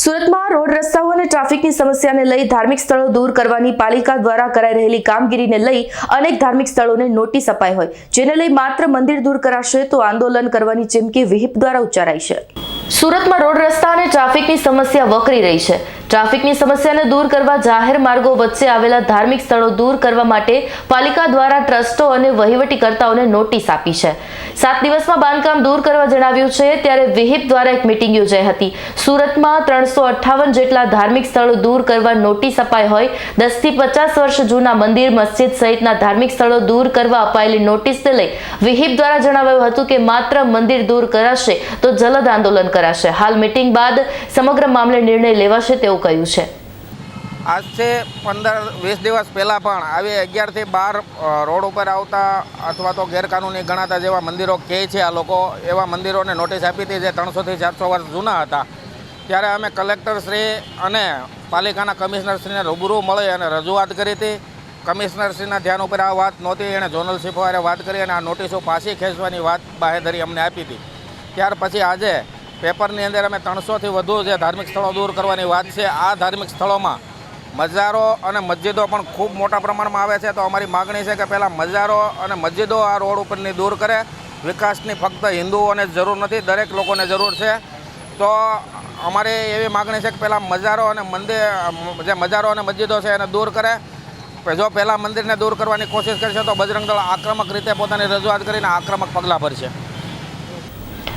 સુરતમાં રોડ રસ્તાઓ અને ટ્રાફિકની સમસ્યાને લઈ ધાર્મિક સ્થળો દૂર કરવાની પાલિકા દ્વારા કરાઈ રહેલી કામગીરીને લઈ અનેક ધાર્મિક સ્થળોને નોટિસ અપાઈ હોય. જેને લઈ માત્ર મંદિર દૂર કરાશે તો આંદોલન કરવાની ચીમકી વિહિપ દ્વારા ઉચ્ચારાઈ છે. સુરતમાં રોડ રસ્તા અને ટ્રાફિકની સમસ્યા વકરી રહી છે. ટ્રાફિકની સમસ્યાને દૂર કરવા જાહેર માર્ગો વચ્ચે આવેલા ધાર્મિક સ્થળો દૂર કરવા માટે પાલિકા દ્વારા ટ્રસ્ટો અને વહીવટીકર્તાઓને નોટિસ આપી છે. સાત દિવસમાં બાંધકામ દૂર કરવા જણાવ્યું છે, ત્યારે વિહિપ દ્વારા એક મિટિંગ યોજાઈ હતી. સુરતમાં ત્રણસો અઠ્ઠાવન જેટલા ધાર્મિક સ્થળો દૂર કરવા નોટિસ અપાઈ હોય, દસથી પચાસ વર્ષ જૂના મંદિર, મસ્જિદ સહિતના ધાર્મિક સ્થળો દૂર કરવા અપાયેલી નોટિસને લઈ વિહિપ દ્વારા જણાવાયું હતું કે માત્ર મંદિર દૂર કરાશે તો જલદ આંદોલન કરાશે. હાલ મિટિંગ બાદ સમગ્ર મામલે નિર્ણય લેવાશે તેવું કહ્યું છે. આજથી પંદર, વીસ દિવસ પહેલાં પણ આવી અગિયારથી બાર રોડ ઉપર આવતા અથવા તો ગેરકાનૂની ગણાતા જેવા મંદિરો કહે છે આ લોકો. એવા મંદિરોને નોટિસ આપી હતી જે ત્રણસોથી ચારસો વર્ષ જૂના હતા. ત્યારે અમે કલેક્ટરશ્રી અને પાલિકાના કમિશનરશ્રીને રૂબરૂ મળી અને રજૂઆત કરી હતી. કમિશનરશ્રીના ધ્યાન ઉપર આ વાત નહોતી, એણે ઝોનલ ચીફો વાત કરી અને આ નોટિસો પાછી ખેંચવાની વાત બાહેધરી અમને આપી હતી. ત્યાર પછી આજે પેપરની અંદર અમે ત્રણસોથી વધુ જે ધાર્મિક સ્થળો દૂર કરવાની વાત છે, આ ધાર્મિક સ્થળોમાં મજારો અને મસ્જિદો પણ ખૂબ મોટા પ્રમાણમાં આવે છે. તો અમારી માગણી છે કે પહેલાં મજારો અને મસ્જિદો આ રોડ ઉપરની દૂર કરે. વિકાસની ફક્ત હિન્દુઓને જરૂર નથી, દરેક લોકોને જરૂર છે. તો અમારી એવી માગણી છે કે પહેલાં મજારો અને મંદિર, જે મજારો અને મસ્જિદો છે એને દૂર કરે. જો પહેલાં મંદિરને દૂર કરવાની કોશિશ કરશે તો બજરંગ દળ આક્રમક રીતે પોતાની રજૂઆત કરીને આક્રમક પગલાં ભરશે.